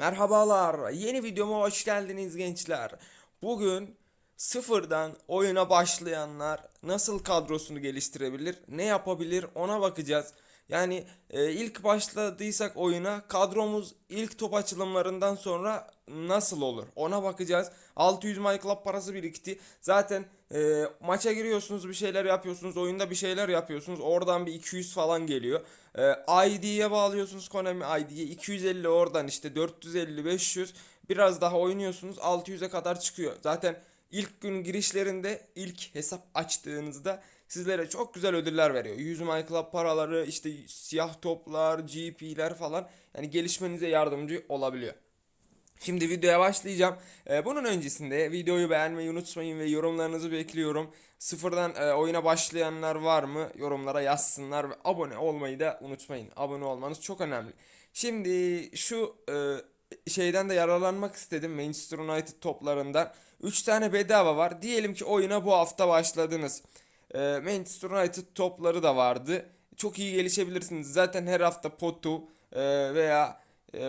Merhabalar, yeni videoma hoş geldiniz gençler. Bugün sıfırdan oyuna başlayanlar nasıl kadrosunu geliştirebilir, ne yapabilir ona bakacağız. Yani e, ilk başladıysak oyuna kadromuz ilk top açılımlarından sonra nasıl olur ona bakacağız. 600 MyClub parası birikti. Zaten e, maça giriyorsunuz bir şeyler yapıyorsunuz, oyunda bir şeyler yapıyorsunuz. Oradan bir 200 falan geliyor. E, ID'ye bağlıyorsunuz Konami ID'ye 250 oradan işte 450 500 biraz daha oynuyorsunuz 600'e kadar çıkıyor. Zaten ilk gün girişlerinde ilk hesap açtığınızda sizlere çok güzel ödüller veriyor. 100 MyClub paraları işte siyah toplar, GP'ler falan yani gelişmenize yardımcı olabiliyor. Şimdi videoya başlayacağım. Ee, bunun öncesinde videoyu beğenmeyi unutmayın ve yorumlarınızı bekliyorum. Sıfırdan e, oyuna başlayanlar var mı? Yorumlara yazsınlar ve abone olmayı da unutmayın. Abone olmanız çok önemli. Şimdi şu e, şeyden de yararlanmak istedim Manchester United toplarından. 3 tane bedava var. Diyelim ki oyuna bu hafta başladınız. E, Manchester United topları da vardı. Çok iyi gelişebilirsiniz. Zaten her hafta potu veya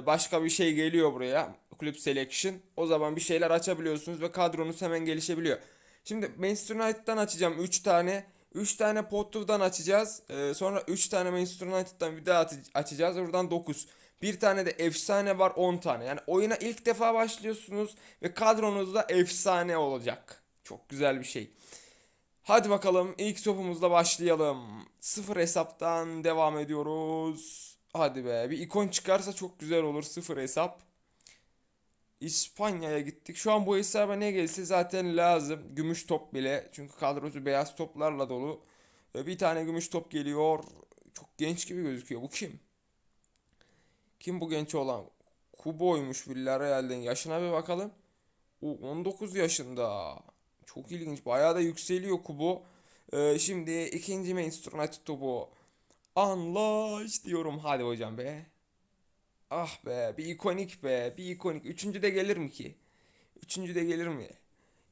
başka bir şey geliyor buraya. Kulüp Selection. O zaman bir şeyler açabiliyorsunuz ve kadronuz hemen gelişebiliyor. Şimdi Manchester United'dan açacağım 3 tane. 3 tane Potto'dan açacağız. Ee, sonra 3 tane Manchester United'dan bir daha açacağız. Oradan 9. Bir tane de efsane var 10 tane. Yani oyuna ilk defa başlıyorsunuz ve kadronuzda efsane olacak. Çok güzel bir şey. Hadi bakalım ilk topumuzla başlayalım. Sıfır hesaptan devam ediyoruz. Hadi be bir ikon çıkarsa çok güzel olur sıfır hesap. İspanya'ya gittik. Şu an bu hesaba ne gelse zaten lazım. Gümüş top bile. Çünkü kadrosu beyaz toplarla dolu. Bir tane gümüş top geliyor. Çok genç gibi gözüküyor. Bu kim? Kim bu genç olan? Kubo'ymuş Villarreal'den. Yaşına bir bakalım. O 19 yaşında. Çok ilginç. Bayağı da yükseliyor Kubo. Ee, şimdi ikinci Manchester United topu. Anlaş diyorum. Hadi hocam be. Ah be bir ikonik be bir ikonik. Üçüncü de gelir mi ki? Üçüncü de gelir mi?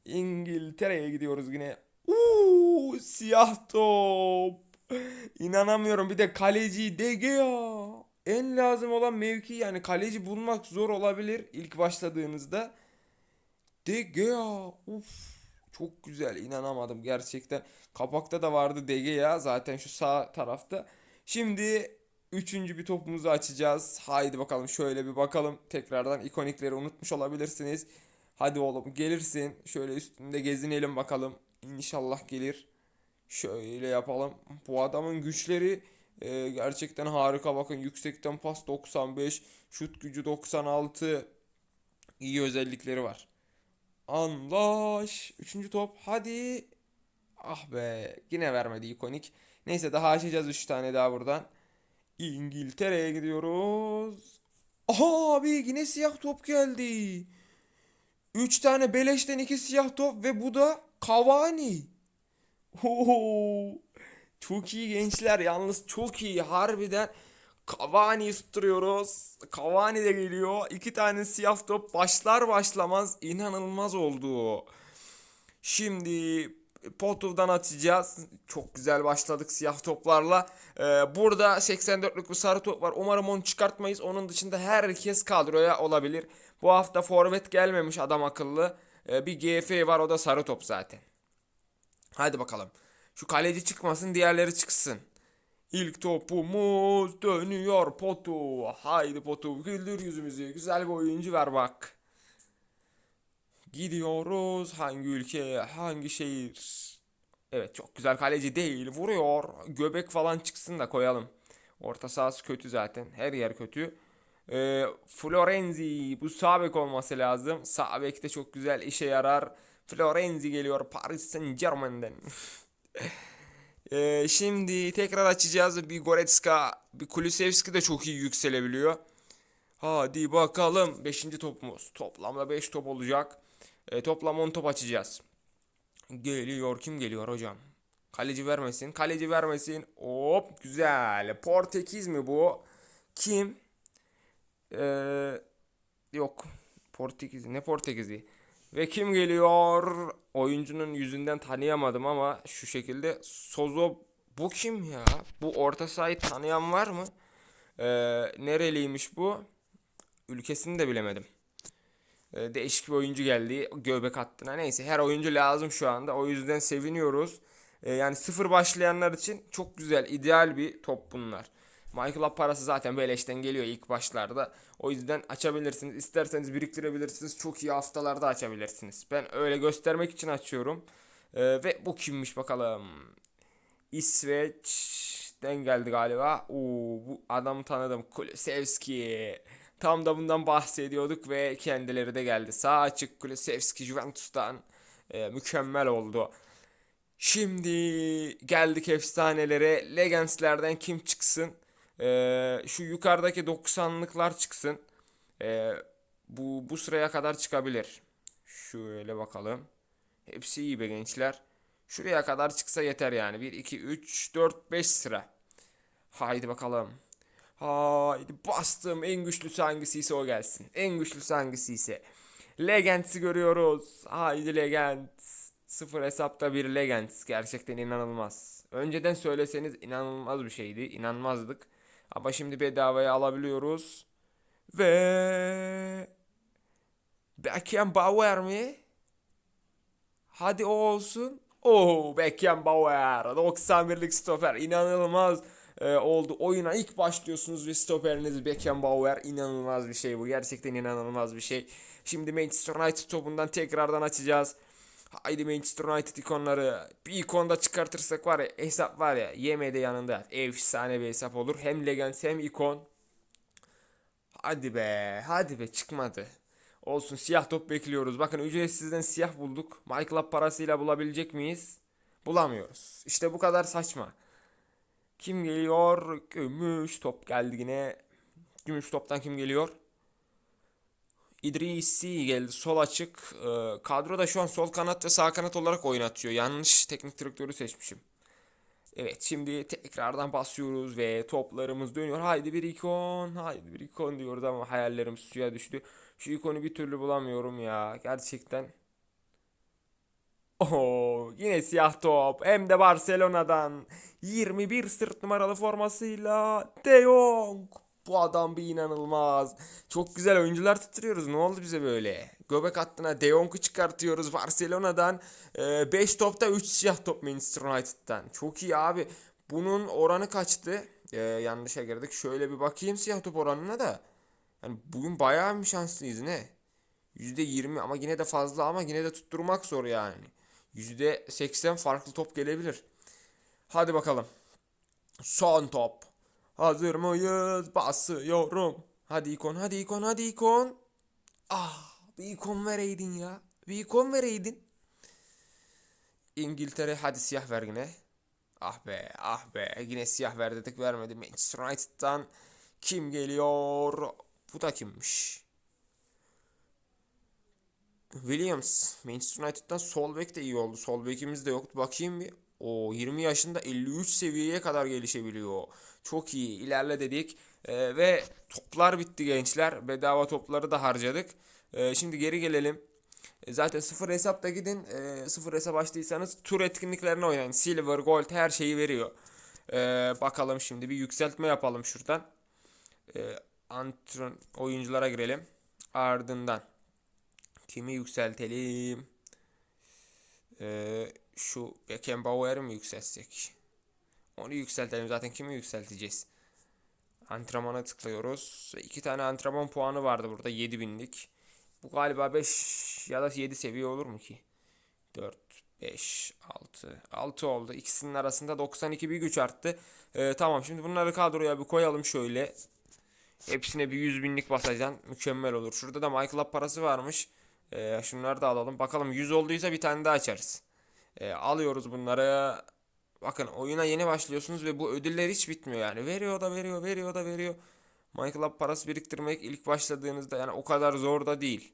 İngiltere'ye gidiyoruz yine. Uuu siyah top. İnanamıyorum bir de kaleci De Gea. En lazım olan mevki yani kaleci bulmak zor olabilir ilk başladığınızda. De Gea. Uf. Çok güzel inanamadım gerçekten. Kapakta da vardı De Gea zaten şu sağ tarafta. Şimdi üçüncü bir topumuzu açacağız. Haydi bakalım şöyle bir bakalım. Tekrardan ikonikleri unutmuş olabilirsiniz. Hadi oğlum gelirsin. Şöyle üstünde gezinelim bakalım. İnşallah gelir. Şöyle yapalım. Bu adamın güçleri e, gerçekten harika. Bakın yüksekten pas 95, şut gücü 96. İyi özellikleri var. Anlaş. Üçüncü top. Hadi. Ah be. Yine vermedi ikonik. Neyse daha açacağız 3 tane daha buradan. İngiltere'ye gidiyoruz. Aha abi yine siyah top geldi. 3 tane beleşten 2 siyah top ve bu da Cavani. Oo, çok iyi gençler yalnız çok iyi harbiden. Cavani tutturuyoruz. Cavani de geliyor. İki tane siyah top başlar başlamaz inanılmaz oldu. Şimdi Potov'dan atacağız. Çok güzel başladık siyah toplarla. Ee, burada 84'lük bir sarı top var. Umarım onu çıkartmayız. Onun dışında herkes kadroya olabilir. Bu hafta forvet gelmemiş adam akıllı. Ee, bir GF var o da sarı top zaten. Hadi bakalım. Şu kaleci çıkmasın diğerleri çıksın. İlk topumuz dönüyor Potu. Haydi Potu güldür yüzümüzü. Güzel bir oyuncu ver bak. Gidiyoruz. Hangi ülke, hangi şehir? Evet çok güzel kaleci değil. Vuruyor. Göbek falan çıksın da koyalım. Orta sahası kötü zaten. Her yer kötü. Ee, Florenzi. Bu sağ bek olması lazım. Sağ bek de çok güzel işe yarar. Florenzi geliyor Paris Saint-Germain'den. Ee, şimdi tekrar açacağız. Bir Goretzka, bir Kulusevski de çok iyi yükselebiliyor. Hadi bakalım. Beşinci topumuz. Toplamda 5 top olacak. E, toplam 10 top açacağız. Geliyor. Kim geliyor hocam? Kaleci vermesin. Kaleci vermesin. Hop güzel. Portekiz mi bu? Kim? Ee, yok. Portekiz. Ne Portekiz'i? Ve kim geliyor? Oyuncunun yüzünden tanıyamadım ama şu şekilde Sozo bu kim ya? Bu orta sahayı tanıyan var mı? Ee, nereliymiş bu? ülkesini de bilemedim. Ee, değişik bir oyuncu geldi göbek hattına. Neyse her oyuncu lazım şu anda. O yüzden seviniyoruz. Ee, yani sıfır başlayanlar için çok güzel, ideal bir top bunlar. Michael Up parası zaten beleşten geliyor ilk başlarda. O yüzden açabilirsiniz. İsterseniz biriktirebilirsiniz. Çok iyi haftalarda açabilirsiniz. Ben öyle göstermek için açıyorum. Ee, ve bu kimmiş bakalım. İsveç'ten geldi galiba. Oo, bu adamı tanıdım. Kulusevski. Tam da bundan bahsediyorduk ve kendileri de geldi. Sağ açık Kulusevski Juventus'tan. Ee, mükemmel oldu. Şimdi geldik efsanelere. Legends'lerden kim çıksın? Ee, şu yukarıdaki 90'lıklar çıksın. Ee, bu bu sıraya kadar çıkabilir. Şöyle bakalım. Hepsi iyi be gençler. Şuraya kadar çıksa yeter yani. 1, 2, 3, 4, 5 sıra. Haydi bakalım. Haydi bastım. En güçlüsü hangisiyse o gelsin. En güçlüsü hangisiyse. Legends'i görüyoruz. Haydi Legends. Sıfır hesapta bir Legends. Gerçekten inanılmaz. Önceden söyleseniz inanılmaz bir şeydi. İnanmazdık. Ama şimdi bedavaya alabiliyoruz. Ve... Beckenbauer mi? Hadi o olsun. Oo Beckenbauer 91'lik stoper inanılmaz e, oldu. Oyuna ilk başlıyorsunuz ve stoperiniz Beckenbauer inanılmaz bir şey bu. Gerçekten inanılmaz bir şey. Şimdi Manchester United topundan tekrardan açacağız. Haydi Manchester United ikonları. Bir ikon da çıkartırsak var ya hesap var ya yemede yanında. Efsane bir hesap olur. Hem Legends hem ikon. Hadi be hadi be çıkmadı. Olsun siyah top bekliyoruz. Bakın ücretsizden siyah bulduk. Up parasıyla bulabilecek miyiz? Bulamıyoruz. İşte bu kadar saçma. Kim geliyor? Gümüş top geldi yine. Gümüş toptan kim geliyor? İdrisi geldi. Sol açık. Ee, kadroda şu an sol kanat ve sağ kanat olarak oynatıyor. Yanlış teknik direktörü seçmişim. Evet şimdi tekrardan basıyoruz ve toplarımız dönüyor. Haydi bir ikon. Haydi bir ikon diyoruz ama hayallerim suya düştü. Şu ikonu bir türlü bulamıyorum ya. Gerçekten. Oo, yine siyah top. Hem de Barcelona'dan. 21 sırt numaralı formasıyla De Jong. Bu adam bir inanılmaz. Çok güzel oyuncular tutuyoruz. Ne oldu bize böyle? Göbek hattına De Jong'u çıkartıyoruz Barcelona'dan. 5 topta 3 siyah top Manchester United'dan. Çok iyi abi. Bunun oranı kaçtı? Ee, yanlışa girdik. Şöyle bir bakayım siyah top oranına da. Yani bugün bayağı bir şanslıyız ne? %20 ama yine de fazla ama yine de tutturmak zor yani. %80 farklı top gelebilir. Hadi bakalım. Son top. Hazır mıyız? Basıyorum. Hadi ikon, hadi ikon, hadi ikon. Ah, bir ikon vereydin ya. Bir ikon vereydin. İngiltere hadi siyah ver yine. Ah be, ah be. Yine siyah ver dedik vermedi. Manchester United'dan kim geliyor? Bu da kimmiş? Williams. Manchester United'dan sol bek de iyi oldu. Sol bekimiz de yoktu. Bakayım bir. O 20 yaşında 53 seviyeye kadar gelişebiliyor. Çok iyi. İlerle dedik. Ee, ve toplar bitti gençler. Bedava topları da harcadık. Ee, şimdi geri gelelim. E, zaten sıfır hesapta gidin. E, sıfır hesap açtıysanız tur etkinliklerine oynayın. Silver, gold her şeyi veriyor. E, bakalım şimdi bir yükseltme yapalım şuradan. E, antren oyunculara girelim. Ardından kimi yükseltelim? Ee, şu Beckenbauer'i mi yükseltsek? Onu yükseltelim. Zaten kimi yükselteceğiz? Antrenmana tıklıyoruz. İki tane antrenman puanı vardı burada 7000'lik. Bu galiba 5 ya da 7 seviye olur mu ki? 4, 5, 6. 6 oldu. İkisinin arasında 92 bir güç arttı. Ee, tamam şimdi bunları kadroya bir koyalım şöyle. Hepsine bir 100 binlik basacaksın. Mükemmel olur. Şurada da Michael Up parası varmış. Ee, şunları da alalım. Bakalım 100 olduysa bir tane daha açarız. Ee, alıyoruz bunları. Bakın oyuna yeni başlıyorsunuz ve bu ödüller hiç bitmiyor yani. Veriyor da veriyor, veriyor da veriyor. Up parası biriktirmek ilk başladığınızda yani o kadar zor da değil.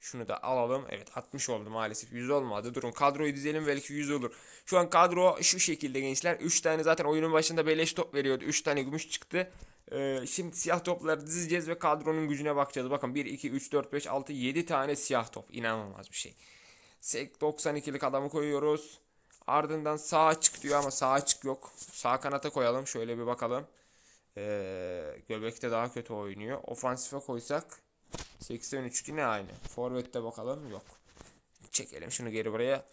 Şunu da alalım. Evet 60 oldu maalesef. 100 olmadı. Durun kadroyu dizelim belki 100 olur. Şu an kadro şu şekilde gençler. 3 tane zaten oyunun başında beleş top veriyordu. 3 tane gümüş çıktı. Ee, şimdi siyah topları dizeceğiz ve kadronun gücüne bakacağız. Bakın 1, 2, 3, 4, 5, 6, 7 tane siyah top. İnanılmaz bir şey. 92'lik adamı koyuyoruz. Ardından sağ açık diyor ama sağ açık yok. Sağ kanata koyalım. Şöyle bir bakalım. Ee, Göbek'te daha kötü oynuyor. Ofansife koysak 83 yine aynı. Forvet'te bakalım yok. Çekelim şunu geri buraya.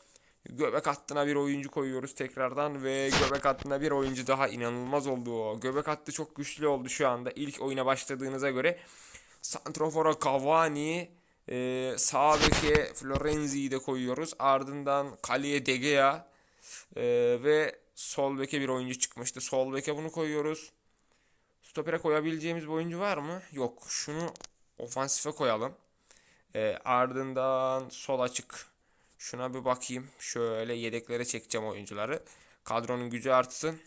Göbek hattına bir oyuncu koyuyoruz tekrardan ve göbek hattına bir oyuncu daha inanılmaz oldu o. Göbek hattı çok güçlü oldu şu anda. İlk oyuna başladığınıza göre Santrofora Cavani, e, sağ beke Florenzi'yi de koyuyoruz. Ardından kaleye De Gea e, ve sol beke bir oyuncu çıkmıştı. Sol beke bunu koyuyoruz. Stopere koyabileceğimiz bir oyuncu var mı? Yok. Şunu ofansife koyalım. E, ardından sol açık. Şuna bir bakayım. Şöyle yedeklere çekeceğim oyuncuları. Kadronun gücü artsın.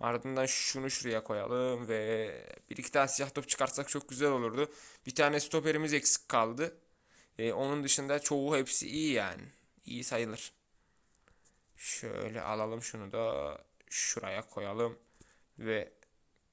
Ardından şunu şuraya koyalım ve bir iki tane siyah top çıkartsak çok güzel olurdu. Bir tane stoperimiz eksik kaldı. E, onun dışında çoğu hepsi iyi yani. İyi sayılır. Şöyle alalım şunu da şuraya koyalım ve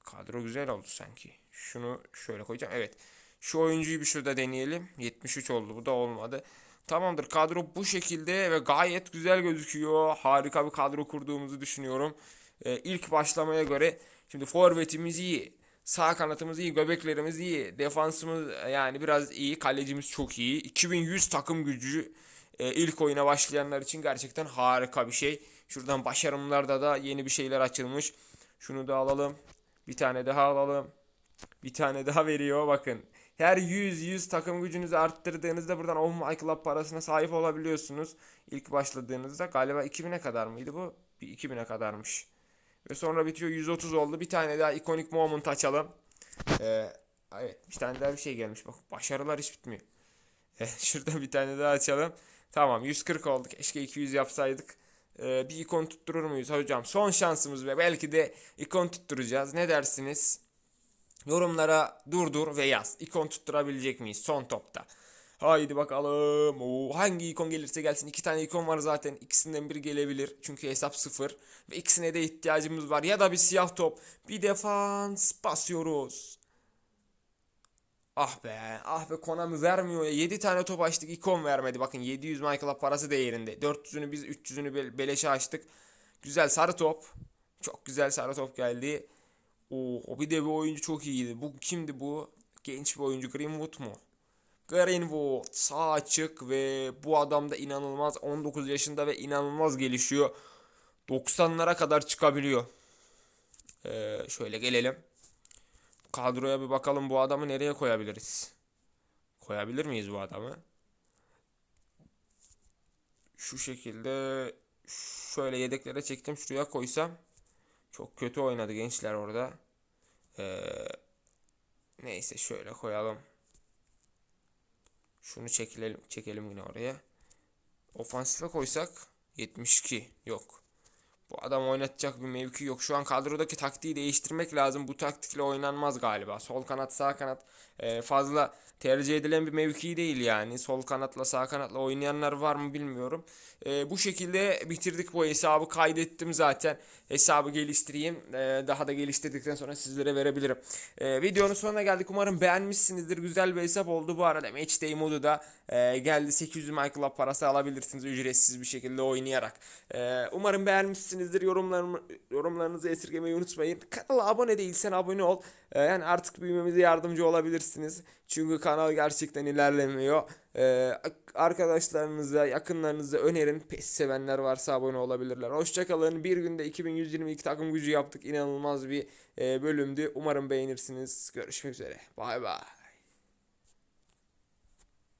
kadro güzel oldu sanki. Şunu şöyle koyacağım. Evet. Şu oyuncuyu bir şurada deneyelim. 73 oldu. Bu da olmadı. Tamamdır. Kadro bu şekilde ve gayet güzel gözüküyor. Harika bir kadro kurduğumuzu düşünüyorum. Ee, ilk başlamaya göre şimdi forvetimiz iyi. Sağ kanatımız iyi, göbeklerimiz iyi, defansımız yani biraz iyi, kalecimiz çok iyi. 2100 takım gücü e, ilk oyuna başlayanlar için gerçekten harika bir şey. Şuradan başarımlarda da yeni bir şeyler açılmış. Şunu da alalım. Bir tane daha alalım. Bir tane daha veriyor bakın. Her 100 100 takım gücünüzü arttırdığınızda buradan Oh My Club parasına sahip olabiliyorsunuz. İlk başladığınızda galiba 2000'e kadar mıydı bu? Bir 2000'e kadarmış. Ve sonra bitiyor 130 oldu. Bir tane daha ikonik moment açalım. Ee, evet bir tane daha bir şey gelmiş. Bak başarılar hiç bitmiyor. Ee, şurada bir tane daha açalım. Tamam 140 oldu. Keşke 200 yapsaydık. Ee, bir ikon tutturur muyuz hocam? Son şansımız ve belki de ikon tutturacağız. Ne dersiniz? Yorumlara durdur ve yaz. İkon tutturabilecek miyiz son topta? Haydi bakalım. Oo, hangi ikon gelirse gelsin. İki tane ikon var zaten. İkisinden biri gelebilir. Çünkü hesap sıfır. Ve ikisine de ihtiyacımız var. Ya da bir siyah top. Bir defans basıyoruz. Ah be. Ah be Konami vermiyor ya. 7 tane top açtık. ikon vermedi. Bakın 700 Michael'a parası değerinde. 400'ünü biz 300'ünü be- beleşe açtık. Güzel sarı top. Çok güzel sarı top geldi. Oo, bir de bir oyuncu çok iyiydi. Bu kimdi bu? Genç bir oyuncu Greenwood mu? Greenwood sağ açık ve bu adam da inanılmaz 19 yaşında ve inanılmaz gelişiyor. 90'lara kadar çıkabiliyor. Ee, şöyle gelelim. Kadroya bir bakalım bu adamı nereye koyabiliriz? Koyabilir miyiz bu adamı? Şu şekilde şöyle yedeklere çektim şuraya koysam. Çok kötü oynadı gençler orada. Ee, neyse şöyle koyalım. Şunu çekelim, çekelim yine oraya. Ofansife koysak 72 yok. Bu adam oynatacak bir mevki yok. Şu an kadrodaki taktiği değiştirmek lazım. Bu taktikle oynanmaz galiba. Sol kanat sağ kanat e, fazla tercih edilen bir mevki değil yani. Sol kanatla sağ kanatla oynayanlar var mı bilmiyorum. E, bu şekilde bitirdik bu hesabı. Kaydettim zaten. Hesabı geliştireyim. E, daha da geliştirdikten sonra sizlere verebilirim. Videonun sonuna geldik. Umarım beğenmişsinizdir. Güzel bir hesap oldu. Bu arada Matchday modu da e, geldi. 800 Michael parası alabilirsiniz ücretsiz bir şekilde oynayarak. E, umarım beğenmişsinizdir. Yorumlarım, yorumlarınızı esirgemeyi unutmayın. Kanala abone değilsen abone ol. E, yani artık büyümemize yardımcı olabilirsiniz. Çünkü kanal gerçekten ilerlemiyor. E, arkadaşlarınıza, yakınlarınıza önerin. PES sevenler varsa abone olabilirler. Hoşçakalın. Bir günde 2122 takım gücü yaptık. İnanılmaz bir e, bölümdü. Umarım beğenirsiniz. Görüşmek üzere. Bay bay.